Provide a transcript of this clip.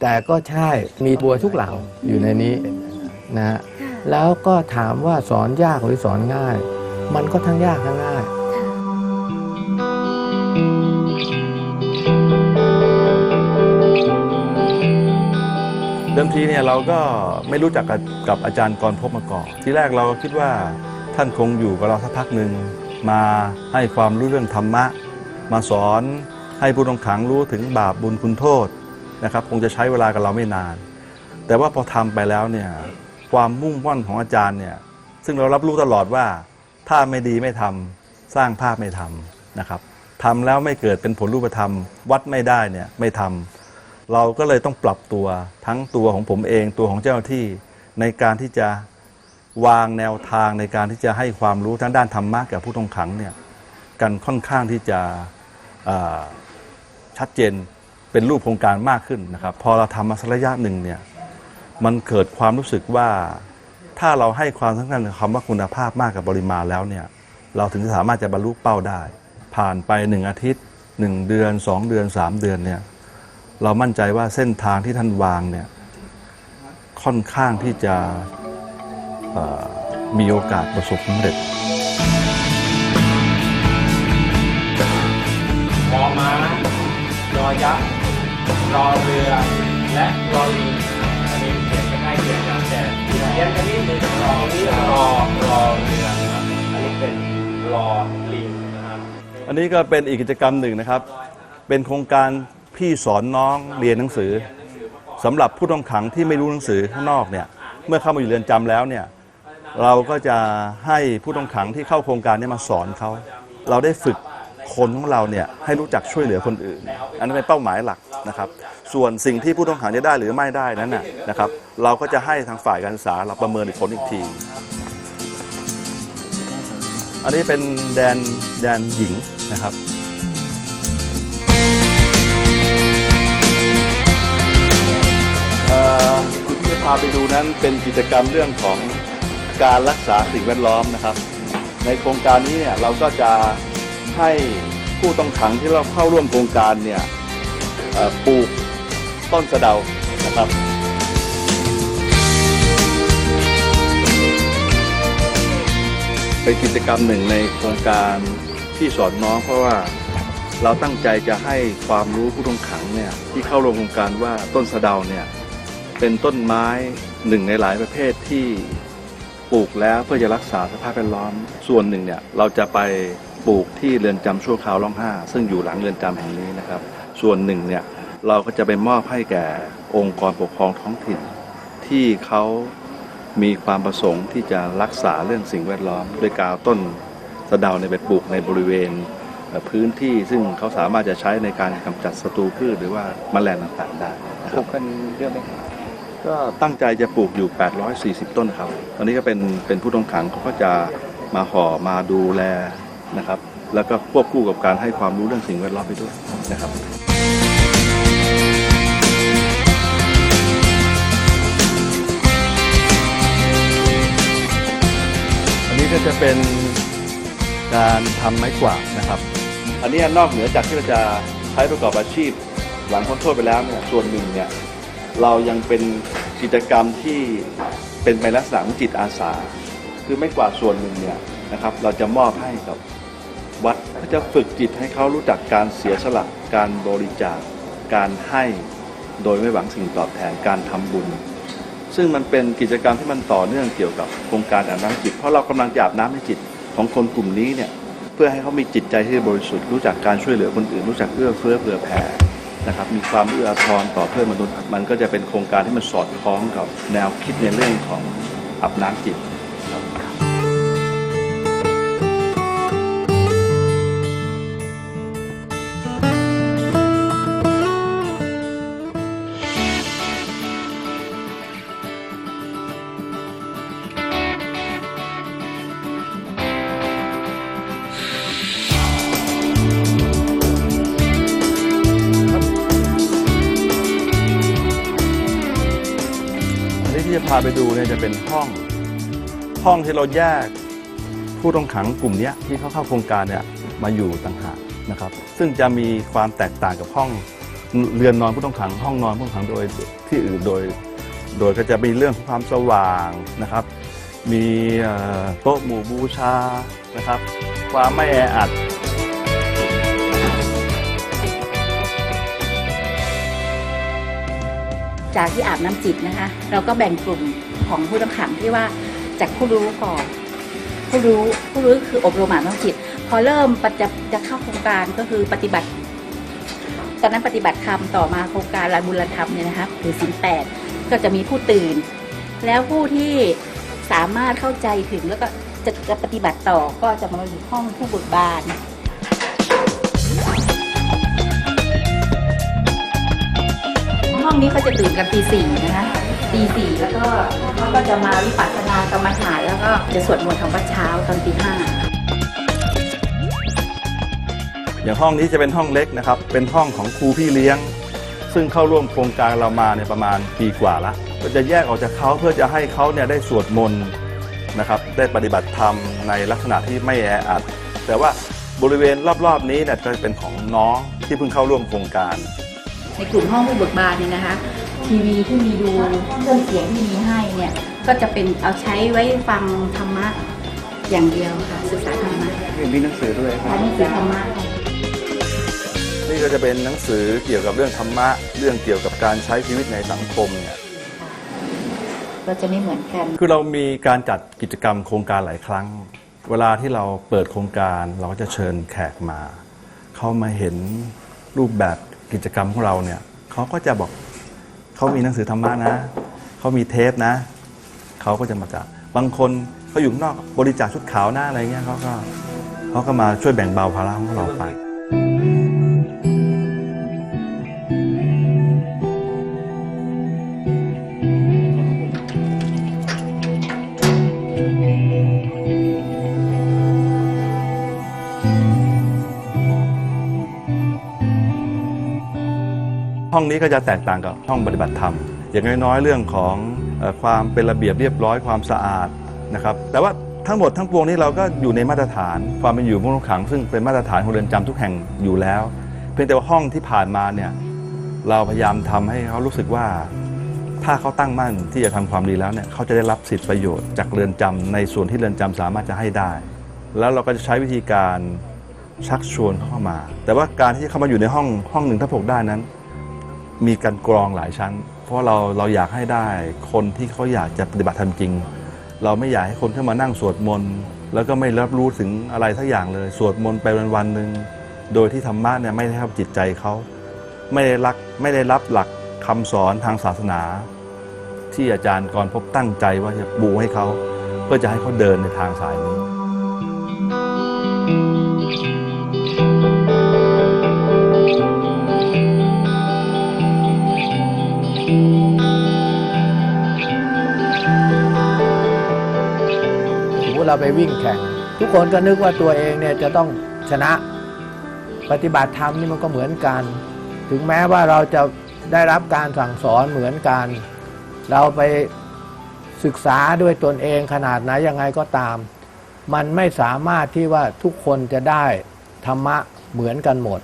แต่ก็ใช่มีบัวทุกเหล่าอยู่ในนี้นะฮะแล้วก็ถามว่าสอนยากหรือสอนง่าย มันก็ทั้งยากทั้งง่ายเดิมทีเนี่ยเราก็ไม่รู้จักกับกับอาจารย์กรพบมาก่อนที่แรกเราก็คิดว่าท่านคงอยู่กับเราสักพักหนึ่งมาให้ความรู้เรื่องธรรมะ มาสอนให้ผู้ต้องขังรู้ถึงบาปบุญคุณโทษ นะครับคงจะใช้เวลากับเราไม่นาน แต่ว่าพอทำไปแล้วเนี่ยความมุ่งมั่นของอาจารย์เนี่ยซึ่งเรารับรู้ตลอดว่าถ้าไม่ดีไม่ทำสร้างภาพไม่ทำนะครับทำแล้วไม่เกิดเป็นผลรูปธรรม วัดไม่ได้เนี่ยไม่ทำเราก็เลยต้องปรับตัวทั้งตัวของผมเองตัวของเจ้าที่ในการที่จะวางแนวทางในการที่จะให้ความรู้ทั้งด้านธรรมะกับผู้ต้องขังเนี่ยกันค่อนข้างที่จะชัดเจน เป็นรูปโครงการมากขึ้นนะครับ พอเราทำมาสักระยะหนึ่งเนี่ยมันเกิดความรู้สึกว่าถ้าเราให้ความสำคัญกับคำว่าคุณภาพมากกับปริมาณแล้วเนี่ยเราถึงจะสามารถจะบรรลุเป้าได้ ผ่านไปหนึ่งอาทิตย์หนึ่งเดือนสองเดือนสามเดือนเนี่ยเรามั่นใจว่าเส้นทางที่ท่านวางเนี่ยค่อนข้างที่จะมีโอกาสประสบความสำเร็จมอมายอยักษ์ รอเรือ และรอลิงอันนี้เขียนไม่ใกล้เคียงกันแต่เขียนกันนิดนึงรอนี้รอรอเรือนะครับอันนี้เป็นรอลิงนะครับอันนี้ก็เป็นอีกกิจกรรมหนึ่งนะครับ เป็นโครงการพี่สอนน้องเรียนหนังสือสำหรับผู้ต้องขังที่ไม่รู้หนังสือข้างนอกเนี่ยเมื่อเข้ามาอยู่เรือนจำแล้วเนี่ยเราก็จะให้ผู้ต้องขังที่เข้าโครงการนี้มาสอนเขา เราได้ฝึกคนของเราเนี่ยให้รู้จักช่วยเหลือคนอื่น อันนั้นเป็นเป้าหมายหลัก นะครับ ส่วนสิ่งที่ผู้ต้องขังจะได้หรือไม่ได้นั้นนะครับ เราก็จะให้ทางฝ่ายการศึกษาเราประเมินผลอีกที อันนี้เป็นแดนแดนหญิงนะครับเอ่อที่จะพาไปดูนั้นเป็นกิจกรรมเรื่องของการรักษาสิ่งแวดล้อมนะครับ ในโครงการนี้เนี่ยเราก็จะให้ผู้ต้องขังที่เราเข้าร่วมโครงการเนี่ย ปลูกต้นสะเดานะครับเป็นกิจกรรมหนึ่งในโครงการที่สอนน้องเพราะว่าเราตั้งใจจะให้ความรู้ผู้ต้องขังเนี่ยที่เข้าร่วมโครงการว่าต้นสะเดาเนี่ยเป็นต้นไม้หนึ่งในหลายประเภทที่ปลูกแล้วเพื่อจะรักษาสภาพแวดล้อมส่วนหนึ่งเนี่ยเราจะไปปลูกที่เรือนจำชั่วคราวร่องห้าซึ่งอยู่หลังเรือนจำแห่งนี้นะครับ ส่วนหนึ่งเนี่ยเราก็จะไปมอบให้แก่องค์กรปกครองท้องถิ่น ที่เขามีความประสงค์ที่จะรักษาเรื่องสิ่งแวดล้อม โดยการเอาต้นสะเดาในยไปปลูกในบริเวณเอ่อพื้นที่ซึ่งเขาสามารถจะใช้ในการกำจัดศัตรูพืชหรือว่าแมลงต่างๆได้นะคปลูรับกกันเยอะไหมครับก็ตั้งใจจะปลูกอยู่ 840 ต้นครับ ตอนนี้ก็เป็นเป็นผู้ต้องขังเขาก็จะมาห่อมาดูแลนะครับ แล้วก็ควบคู่กับการให้ความรู้เรื่องสิ่งแวดล้อมไปด้วยนะครับ จะเป็นการทำไม้กวาดนะครับ อันนี้นอกเหนือจากที่เราจะใช้ประกอบอาชีพ หลังพ้นโทษไปแล้วเนี่ยส่วนหนึ่งเนี่ยเรายังเป็นกิจกรรมที่เป็นไปลักษณะของจิตอาสา คือไม้กวาดส่วนหนึ่งเนี่ยนะครับ เราจะมอบให้กับวัดเพื่อจะฝึกจิตให้เขารู้จักการเสียสละการบริจาคการให้โดยไม่หวังสิ่งตอบแทนการทำบุญ ซึ่งมันเป็นกิจกรรมที่มันต่อเนื่องเกี่ยวกับโครงการอาบน้ำจิต เพราะเรากำลังจะอาบน้ำให้จิตของคนกลุ่มนี้เนี่ยเพื่อให้เขามีจิตใจที่บริสุทธิ์รู้จักการช่วยเหลือคนอื่น รู้จักเอื้อเฟื้อเผื่อแผ่นะครับมีความเอื้ออาทรต่อเพื่อนมนุษย์มันก็จะเป็นโครงการที่มันสอดคล้องกับแนวคิดในเรื่องของอาบน้ำจิต พาไปดูเนี่ยจะเป็นห้องห้องที่เราแยกผู้ต้องขังกลุ่มนี้ที่เขาเข้าโครงการเนี่ยมาอยู่ต่างหากนะครับ ซึ่งจะมีความแตกต่างกับห้องเรือนนอนผู้ต้องขัง ห้องนอนผู้ต้องขังโดยที่อื่นโดย โดยก็จะมีเรื่องของความสว่างนะครับ มีโต๊ะหมู่บูชานะครับ ความไม่แออัด จากที่อาบน้ำจิตนะคะ เราก็แบ่งกลุ่มของผู้ต้องขังที่ว่าจากผู้รู้ก่อนผู้รู้ผู้รู้คืออบรมอาบน้ำจิต พอเริ่มปจะจะเข้าโครงการก็คือปฏิบัติ ตอนนั้นปฏิบัติธรรมต่อมาโครงการลานบุญธรรมเนี่ยนะคะถือศีลแปดก็จะมีผู้ตื่น แล้วผู้ที่สามารถเข้าใจถึงแล้วก็จะจะปฏิบัติต่อก็จะมาอยู่ห้องผู้บุญบาน ห้องนี้เขาจะตื่นกันตีสี่นะคะตีสี่แล้วก็เขาก็จะมาวิปัสสนากรรมฐานแล้วก็จะสวดมนต์ทำวัดเช้าตอนตีห้าอย่างห้องนี้จะเป็นห้องเล็กนะครับ เป็นห้องของครูพี่เลี้ยง ซึ่งเข้าร่วมโครงการเรามาเนี่ยประมาณปีกว่าละ ก็จะแยกออกจากเขาเพื่อจะให้เขาเนี่ยได้สวดมนต์นะครับ ได้ปฏิบัติธรรมในลักษณะที่ไม่แออัด แต่ว่าบริเวณรอบๆนี้เนี่ยจะเป็นของน้องที่เพิ่งเข้าร่วมโครงการ ในกลุ่มห้องผู้เบิกบานเนี่ยนะคะ ทีวีที่มีดูเครื่องเสียงที่มีให้เนี่ยก็จะเป็นเอาใช้ไว้ฟังธรรมะอย่างเดียวค่ะ ศึกษาธรรมะมีหนังสือด้วยและหนังสือธรรมะค่ะนี่ก็จะเป็นหนังสือเกี่ยวกับเรื่องธรรมะ เรื่องเกี่ยวกับการใช้ชีวิตในสังคมเนี่ยก็จะไม่เหมือนกัน คือเรามีการจัดกิจกรรมโครงการหลายครั้ง เวลาที่เราเปิดโครงการเราก็จะเชิญแขกมา เขามาเห็นรูปแบบ กิจกรรมของเราเนี่ยเขาก็จะบอกเขามีหนังสือธรรมะนะเขามีเทปนะเขาก็จะมาจัดบางคนเขาอยู่นอกบริจาคชุดขาวหน้าอะไรเงี้ยเขาก็เขาก็มาช่วยแบ่งเบาภาระของเราไป ห้องนี้ก็จะแตกต่างกับห้องปฏิบัติธรรม อย่างน้อยๆ เรื่องของอความเป็นระเบียบเรียบร้อยความสะอาดนะครับ แต่ว่าทั้งหมดทั้งปวงนี้เราก็อยู่ในมาตรฐานความเป็นอยู่ของผู้ต้องขัง ซึ่งเป็นมาตรฐานของเรือนจำทุกแห่งอยู่แล้ว เพียงแต่ว่าห้องที่ผ่านมาเนี่ยเราพยายามทำให้เขารู้สึกว่าถ้าเขาตั้งมั่นที่จะทำความดีแล้วเนี่ยเขาจะได้รับสิทธิประโยชน์จากเรือนจำในส่วนที่เรือนจำสามารถจะให้ได้ แล้วเราก็จะใช้วิธีการชักชวนเข้ามา แต่ว่าการที่เข้ามาอยู่ในห้องห้องหนึ่งทับหกได้นั้น มีการกรองหลายชั้น เพราะเราเราอยากให้ได้คนที่เขาอยากจะปฏิบัติธรรมจริง เราไม่อยากให้คนเข้ามานั่งสวดมนต์แล้วก็ไม่รับรู้ถึงอะไรทักอย่างเลย สวดมนต์ไปวันวันหนึ่งโดยที่ธรรมะเนี่ยไม่ได้เข้าจิตใจเขาไม่ได้รักไม่ได้รับหลักคำสอนทางศาสนา ที่อาจารย์กรพบตั้งใจว่าจะบูให้เขาเพื่อจะให้เขาเดินในทางสายนี้ ไปวิ่งแข่ง ทุกคนก็นึกว่าตัวเองเนี่ยจะต้องชนะปฏิบัติธรรมนี่มันก็เหมือนกัน ถึงแม้ว่าเราจะได้รับการสั่งสอนเหมือนกัน เราไปศึกษาด้วยตนเองขนาดไหนยังไงก็ตาม มันไม่สามารถที่ว่าทุกคนจะได้ธรรมะเหมือนกันหมด